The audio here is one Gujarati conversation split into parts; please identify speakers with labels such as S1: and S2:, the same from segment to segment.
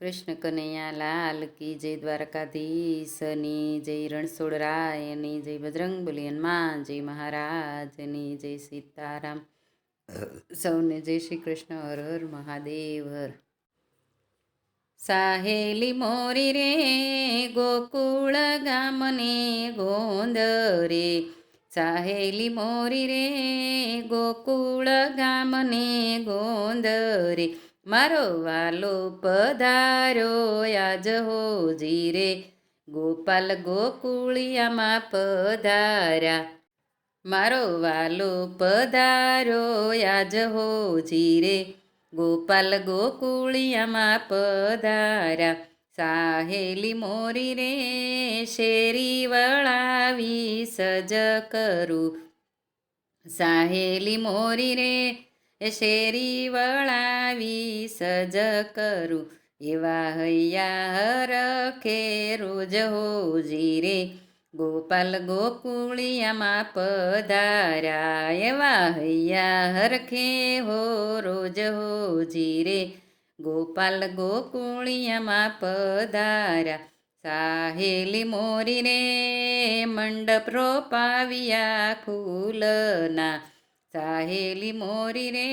S1: કૃષ્ણ કનૈયા લાલ કી જય દ્વારકાધીશની જય રણછોડરાયની જય બજરંગ બલી જય મહારાજની જય સીતારામ. સૌને જય શ્રી કૃષ્ણ, હર હર મહાદેવ, હર. સાહેલી મોરી રે, ગોકુળ ગામને ગોંદ રે. સાહેલી મોરી રે, ગોકુળ ગામને ગોંદ રે. મારો વાલો પધારો આજ હોજી ગોપાલ ગોકુળિયામાં પધાર્યા. મારો વાલો પધારો આજ હોજી રે ગોપાલ ગોકુળિયામાં પધાર્યા. સાહેલી મોરી રે શેરી વળાવી સજ કરું. સાહેલી મોરી રે શેરી વળાવી સજ કરું. એવા હૈયા હર રોજ હોજી જીરે. ગોપાલ ગોકુળિયામાં પધાર્યા એવા હૈયા હરખે હો રોજ હો જીરે. ગોપાલ ગોકુળિયામાં પધાર્યા સાહેલી મોરી રે મંડપ રોપાવ્યા ફૂલના. સાહેલી મોરી રે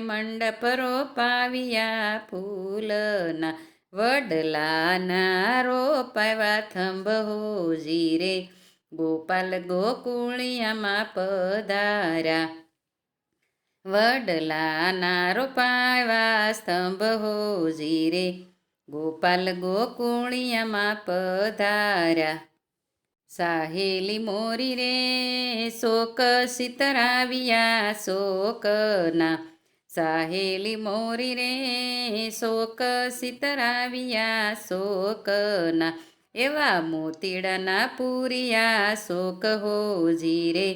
S1: મંડપ રોપાવ્યા ફૂલના વડલાના રોપાવ્યા થંભ હોજી રે ગોપાલ ગોકુળિયામાં પધાર્યા. વડલાના રોપાવ્યા સ્તંભ હોજી રે ગોપાલ ગોકુળિયામાં પધાર્યા. સાહેલી મોરી રે, શોક સીતરાવ્યા શોકના સાહેલી મોરી રે, શોક સીતરાવ્યા શોકના એવા મોતીડાના પૂરિયા, શોક હોજી રે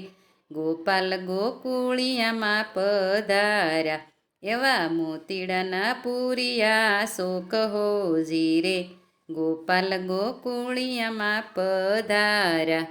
S1: ગોપાલ ગોકુળિયામાં પધાર્યા. એવા મોતીડાના પૂરિયા, શોક હોજી રે ગોપાલ ગોકુળિયામાં પધારા.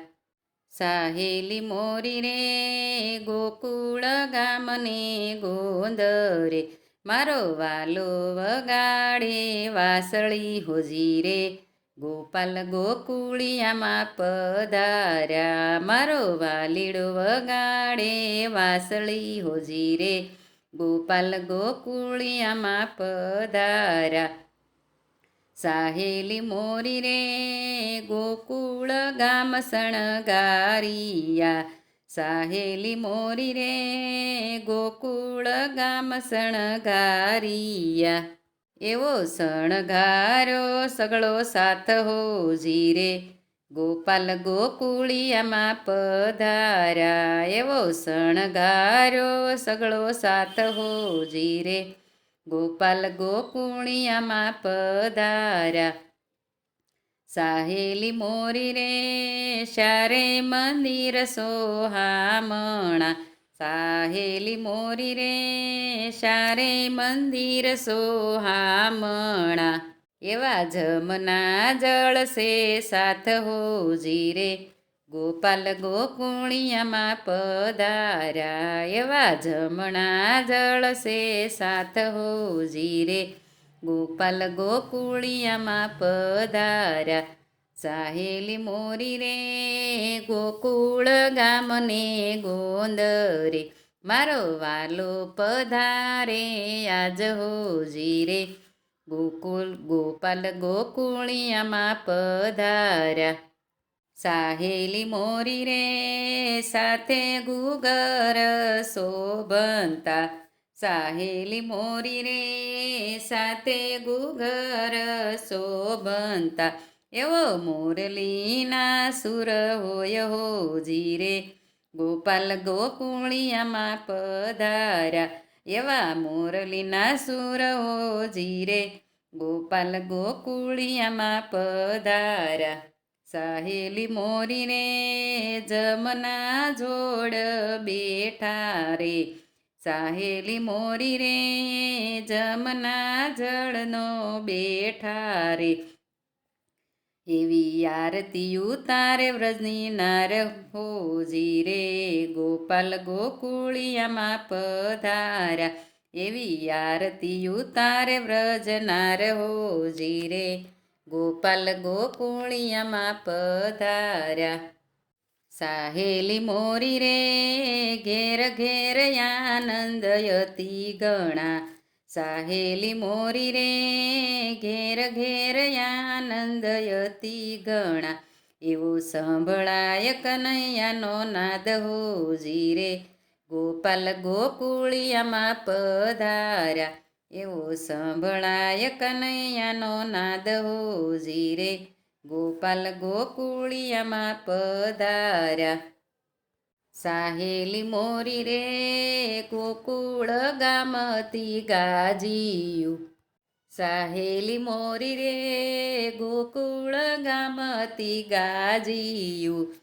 S1: સાહેલી મોરી રે, ગોકુળ ગામને ગોંદરે. મારો વાલો વગાડે, વાસળી હોજી રે. ગોપાલ ગોકુળિયામાં પધાર્યા મારો વાલીડો વગાડે, વાસળી હોજી રે. ગોપાલ ગોકુળિયામાં પધાર્યા સાહેલી મોરી રે ગોકુળ ગામ સણગારિયા સાહેલી મોરી રે ગોકુળ ગામ સણગારિયા એવો સણગારો સગળો સાથ હોજી રે ગોપાલ ગોકુળિયામાં પધારા એવો સણગારો સગળો સાથ હોજી રે ગોપાલ ગોકુણિયામાં પધાર્યા સાહેલી મોરી રે શારે મંદિર સોહામણા. સાહેલી મોરી રે શારે મંદિર સોહામણા. એવા જમના જળસે સાથ હોજી રે. ગોપાલ ગોકુણિયામાં પધાર્યા, એવા જમણા જળસે સાથ હોજી રે. ગોપાલ ગોકુળિયામાં પધાર્યા સાહેલી મોરી રે. ગોકુળ ગામને ગોંદરે મારો વાલો પધારે, આજ હોજી રે. ગોકુલ ગોપાલ ગોકુળિયામાં પધાર્યા સાહેલી મોરી રે સાથે ગુગર શોભનતા. સાહેલી મોરી રે સાથે ગુગર શોભંતા એવો મોરલીના સુર હોય હોજી રે ગોપાલ ગોકુળિયામાં પધાર્યા. એવા મોરલીના સુર હોજી રે ગોપાલ ગોકુળિયામાં પધાર્યા. સાહેલી મોરીને જમના જોડ બેઠા રે. સાહેલી મોરી રે જમના જળનો બેઠા રે. એવી આરતી ઉતારે વ્રજની નાર હોજી રે. ગોપાલ ગોકુળિયામાં પધાર્યા. એવી આરતી ઉતારે વ્રજનાર હોજી રે. ગોપાલ ગોકુણિયામાં પધાર્યા. સાહેલી મોરી રે, ઘેર ઘેર આનંદયતી ગણા. સાહેલી મોરી રે, ઘેર ઘેર આનંદયતી ગણા. એવું સંભળાય કનૈયાનો નાદ હોજી રે. ગોપાલ ગોકુળિયામાં પધાર્યા. એવો સંભળાય કનૈયાનો નાદ હોજી રે ગોપાલ ગોકુળિયામાં પધાર્યા. સાહેલી મોરી રે, ગોકુળ ગામતી ગાજીયું. સાહેલી મોરી રે, ગોકુળ ગામતી ગાજીયું.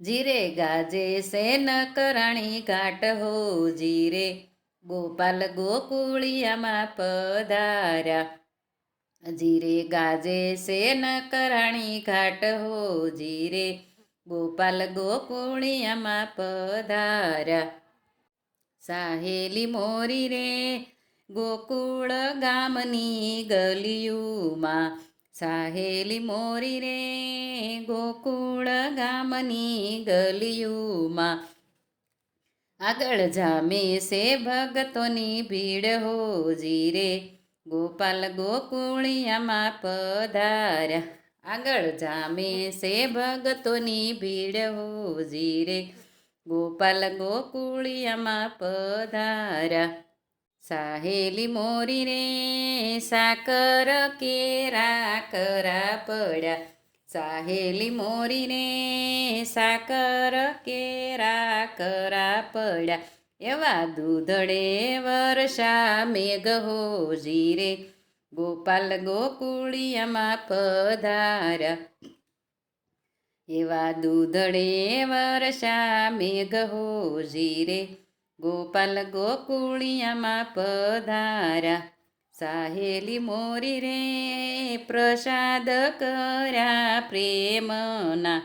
S1: જીરે ગાજે સેન કરાણી ઘાટ હો જીરે ગોપાલ ગોકુળિયામાં પધાર્યા. જીરે ગાજે સેન કરાણી ઘાટ હો જીરે, ગોપાલ ગોકુળિયામાં પધાર્યા. સાહેલી મોરી રે ગોકુળ ગામની ગલિયુમાં સાહેલી મોરી રે ગોકુળ ગામની ગલિયુમાં આગળ જામે છે ભગતોની ભીડ હોજી રે ગોપાલ ગોકુળિયામાં પધાર્યા. આગળ જામે છે ભગતોની ભીડ હોજી રે ગોપાલ ગોકુળિયામાં પધાર્યા. સાહેલી મોરી રે સાકર કેરા કરા પડ્યા. સાહેલી મોરીને સાકર કેરા કરા પડ્યા. એવા દૂધડે વર્ષા મેઘ હો રે. ગોપાલ ગોકુળિયામાં પધાર્યા. એવા દૂધડે વર્ષા મેઘ હોજી રે. ગોપાલ ગોકુળિયામાં પધાર્યા. સાહેલી મોરી રે, પ્રસાદ કર્યા પ્રેમના.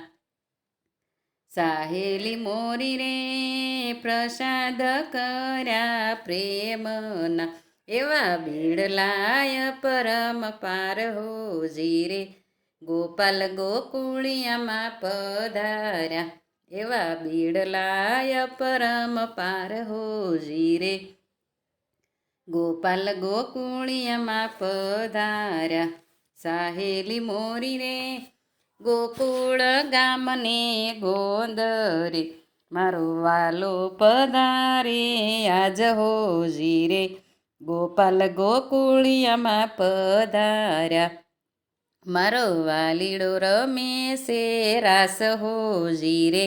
S1: સાહેલી મોરી રે, પ્રસાદ કર્યા પ્રેમના. એવા બીડલાય પરમ પાર હોજી રે ગોપાલ ગોકુળિયામાં પધાર્યા. એવા બીડલાય પરમ પાર હોજી રે ગોપાલ ગોકુળિયામાં પધાર્યા સાહેલી મોરી રે ગોકુળ ગામને ગોંદરે. મારો વાલો પધારે, આજ હોજી રે ગોપાલ ગોકુળિયામાં પધાર્યા મારો વાલીડો રમે છે રાસ હોજી રે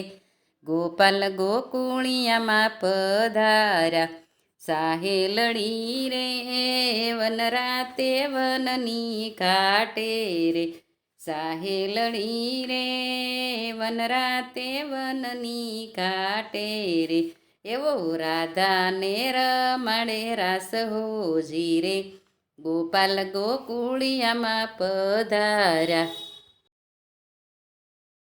S1: ગોપાલ ગોકુળિયામાં પધાર્યા સાહેલડી રે, વન રાતે વનની કાટે રે. સાહેલડી રે, વન રાતે વનની કાટે રે. એવો રાધાને રમાડે, રાસ હોજી રે. ગોપાલ ગોકુળિયામાં પધાર્યા.